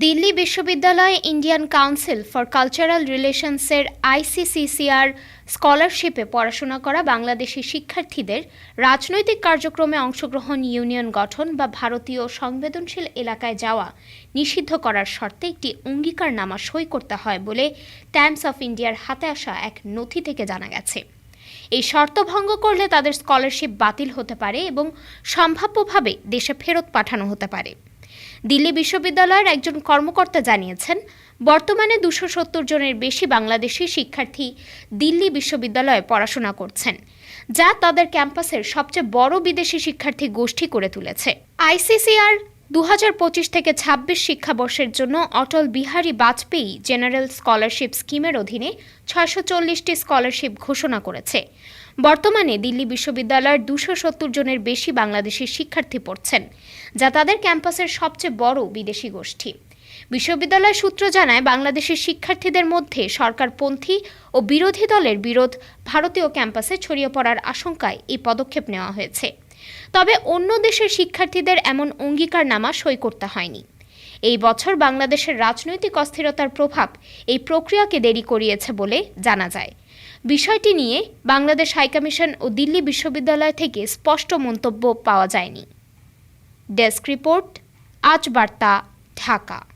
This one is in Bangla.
দিল্লি বিশ্ববিদ্যালয়ে ইন্ডিয়ান কাউন্সিল ফর কালচারাল রিলেশনসের আইসিসিসিআর স্কলারশিপে পড়াশোনা করা বাংলাদেশি শিক্ষার্থীদের রাজনৈতিক কার্যক্রমে অংশগ্রহণ ইউনিয়ন গঠন বা ভারতীয় সংবেদনশীল এলাকায় যাওয়া নিষিদ্ধ করার শর্তে একটি অঙ্গীকারনামা সই করতে হয় বলে টাইমস অফ ইন্ডিয়ার হাতে আসা এক নথি থেকে জানা গেছে। এই শর্ত ভঙ্গ করলে তাদের স্কলারশিপ বাতিল হতে পারে এবং সম্ভাব্যভাবে দেশে ফেরত পাঠানো হতে পারে। দিল্লি বিশ্ববিদ্যালয়ের একজন কর্মকর্তা জানিয়েছেন, বর্তমানে দুশো সত্তর জনের বেশি বাংলাদেশি শিক্ষার্থী দিল্লি বিশ্ববিদ্যালয়ে পড়াশোনা করছেন, যা তাদের ক্যাম্পাসের সবচেয়ে বড় বিদেশি শিক্ষার্থী গোষ্ঠী করে তুলেছে। আইসিসিআর দু থেকে ২৬ শিক্ষাবর্ষের জন্য অটল বিহারী বাজপেয়ী জেনারেল স্কলারশিপ স্কিমের অধীনে ছয়শো চল্লিশটি স্কলারশিপ ঘোষণা করেছে। বর্তমানে দিল্লি বিশ্ববিদ্যালয়ের দুশো সত্তর জনের বেশি বাংলাদেশি শিক্ষার্থী পড়ছেন, যা তাদের ক্যাম্পাসের সবচেয়ে বড় বিদেশি গোষ্ঠী। বিশ্ববিদ্যালয় সূত্র জানায় বাংলাদেশের শিক্ষার্থীদের মধ্যে সরকারপন্থী ও বিরোধী দলের বিরোধ ভারতীয় ক্যাম্পাসে ছড়িয়ে পড়ার আশঙ্কায় এই পদক্ষেপ নেওয়া হয়েছে। তবে অন্য দেশের শিক্ষার্থীদের এমন অঙ্গীকারনামা সই করতে হয়নি। এই বছর বাংলাদেশের রাজনৈতিক অস্থিরতার প্রভাব এই প্রক্রিয়াকে দেরি করিয়েছে বলে জানা যায়। বিষয়টি নিয়ে বাংলাদেশ হাইকমিশন ও দিল্লি বিশ্ববিদ্যালয় থেকে স্পষ্ট মন্তব্য পাওয়া যায়নি। ডেস্ক রিপোর্ট, আজ বার্তা, ঢাকা।